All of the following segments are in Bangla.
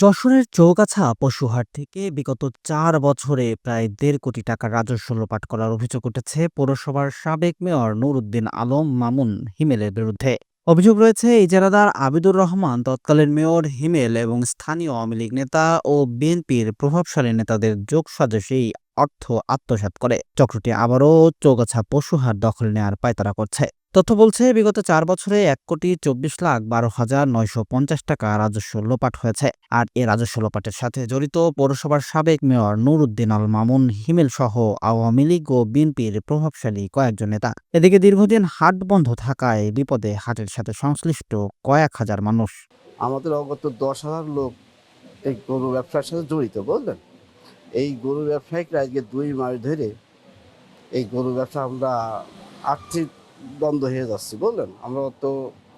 যশোরের চৌগাছা পশুহাট থেকে বিগত চার বছরে প্রায় দেড় কোটি টাকার রাজস্ব লোপাট করার অভিযোগ উঠেছে পৌরসভার সাবেক মেয়র নুরুদ্দিন আলম মামুন হিমেলের বিরুদ্ধে। অভিযোগ রয়েছে ইজারাদার আবিদুর রহমান, তৎকালীন মেয়র হিমেল এবং স্থানীয় আওয়ামী লীগ নেতা ও বিএনপির প্রভাবশালী নেতাদের যোগসাজশেই অর্থ আত্মসাৎ করে। চক্রটি আবারও চৌগাছা পশুহাট দখল নেয়ার পায়তারা করছে। তথ্য বলছে, বিগত চার বছরে এক কোটি চব্বিশ লাখ বারো হাজার নয়শো পঞ্চাশ টাকা রাজস্ব লোপাট হয়েছে। আর এ রাজস্ব লোপাটের সাথে জড়িত পৌরসভার সাবেক মেয়র নুরুদ্দিন আল মামুন, হিমেল সহ আওয়ামী লীগ ও বিএনপির প্রভাবশালী কয়েকজন নেতা। এদিকে দীর্ঘদিন হাট বন্ধ থাকায় বিপদে হাটের সাথে সংশ্লিষ্ট কয়েক হাজার মানুষ। আমাদের অগত দশ হাজার লোক এই গরু ব্যবসার সাথে জড়িত, বুঝলেন? এই গরু ব্যবসায়িকরা আজকে দুই মাস ধরে এই গরু ব্যবসা আমরা আর্থিক বন্ধ হয়ে যাচ্ছে বললেন আমরা তো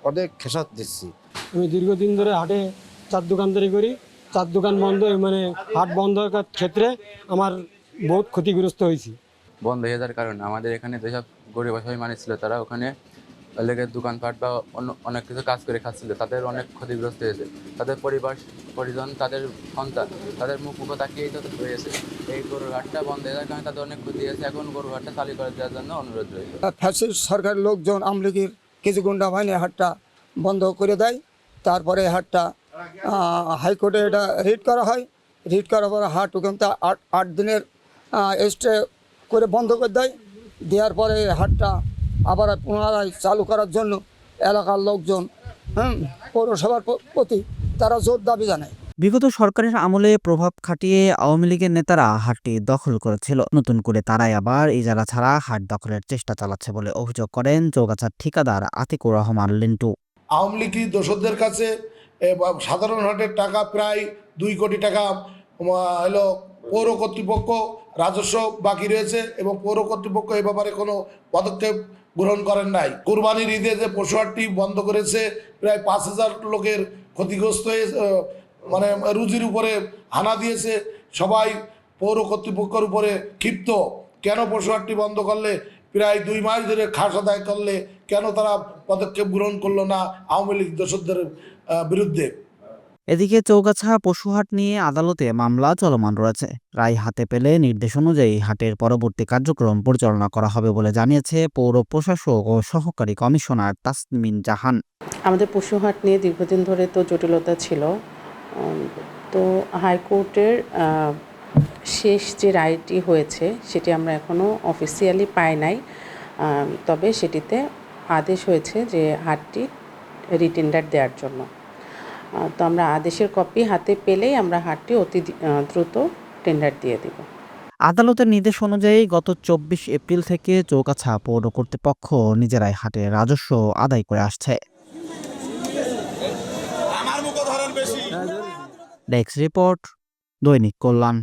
অনেক খেসাত দিচ্ছি। আমি দীর্ঘদিন ধরে হাটে চার দোকানদারি করি। চার দোকান বন্ধ মানে হাট বন্ধ হওয়ার ক্ষেত্রে আমার বহুত ক্ষতিগ্রস্ত হয়েছি। বন্ধ হয়ে যাওয়ার কারণে আমাদের এখানে যেসব গরিব অসহায় মানুষ ছিল তারা ওখানে লেগে দোকানপাট বা অন্য অনেক কিছু কাজ করে খাচ্ছিল। তাদের অনেক ক্ষতিগ্রস্ত হয়েছে। তাদের পরিবার, পরিজন, তাদের সন্তান, তাদের মুখ মুখ তাকিয়েই তো হয়েছে এই গরুর হাটটা বন্ধ হয়ে যাওয়ার কারণে তাদের অনেক ক্ষতি হয়েছে। এখন গরুর হাটটা চালু করে দেওয়ার জন্য অনুরোধ রয়েছে ফ্যাসিস্ট সরকারের লোকজন আমলিগের কিছু গুন্ডা বাহিনী হাটটা বন্ধ করে দেয়। তারপরে হাটটা হাইকোর্টে এটা রিট করা হয়। রিট করার পরে হাট থেকে আট আট দিনের স্টে করে বন্ধ করে দেয়। দেওয়ার পরে হাটটা আবার পুনরায় চালু করার জন্য এলাকার লোকজন হ্যাঁ পৌরসভার প্রতি তারা জোর দাবি জানায়। বিগত সরকারের আমলে প্রভাব খাটিয়ে আওয়ামী লীগের নেতারা হাটটি দখল করেছিল। নতুন করে তারাই আবার ইজারা ছাড়া হাট দখলের চেষ্টা চালাচ্ছে বলে অভিযোগ করেন চৌগাছার ঠিকাদার আতিকুর রহমান লিন্টু। আওয়ামী লীগই দোষরদের কাছে সাধারণ হাটের টাকা প্রায় দুই কোটি টাকা হলো পৌর কর্তৃপক্ষ রাজস্ব বাকি রয়েছে এবং পৌর কর্তৃপক্ষ এ ব্যাপারে কোনো পদক্ষেপ গ্রহণ করেন নাই। কোরবানির ঈদে যে পশুহাটটি বন্ধ করেছে, প্রায় পাঁচ হাজার লোকের ক্ষতিগ্রস্ত হয়ে মানে রুজির উপরে হানা দিয়েছে। সবাই পৌর কর্তৃপক্ষের উপরে ক্ষিপ্ত। কেন পশুহাটটি বন্ধ করলে? প্রায় দুই মাস ধরে খাস আদায় করলে কেন তারা পদক্ষেপ গ্রহণ করল না আওয়ামী লীগ দোষদের বিরুদ্ধে? এদিকে চৌগাছা, পশুহাট নিয়ে আদালতে মামলা চলমান রয়েছে। রায় হাতে পেলে নির্দেশ অনুযায়ী হাটের পরবর্তী কার্যক্রম পরিচালনা করা হবে বলে জানিয়েছে পৌর প্রশাসক ও সহকারী কমিশনার তাসমিন জাহান। আমাদের পশুহাট নিয়ে দীর্ঘদিন ধরে তো জটিলতা ছিল। তো হাইকোর্টের শেষ যে রায়টি হয়েছে সেটি আমরা এখনও অফিসিয়ালি পাই নাই। তবে সেটিতে আদেশ হয়েছে যে হাটটি রিটেন্ডার দেওয়ার জন্য। তো আমরা আদেশের কপি হাতে পেলেই আমরা হাটটি অতি দ্রুত টেন্ডার দিয়ে দিব। আদালতের নির্দেশ অনুযায়ী গত চব্বিশ এপ্রিল থেকে চৌকাছা পৌর কর্তৃপক্ষ নিজেরাই হাটে রাজস্ব আদায় করে আসছে। ডেস্ক রিপোর্ট দৈনিক কল্যাণ।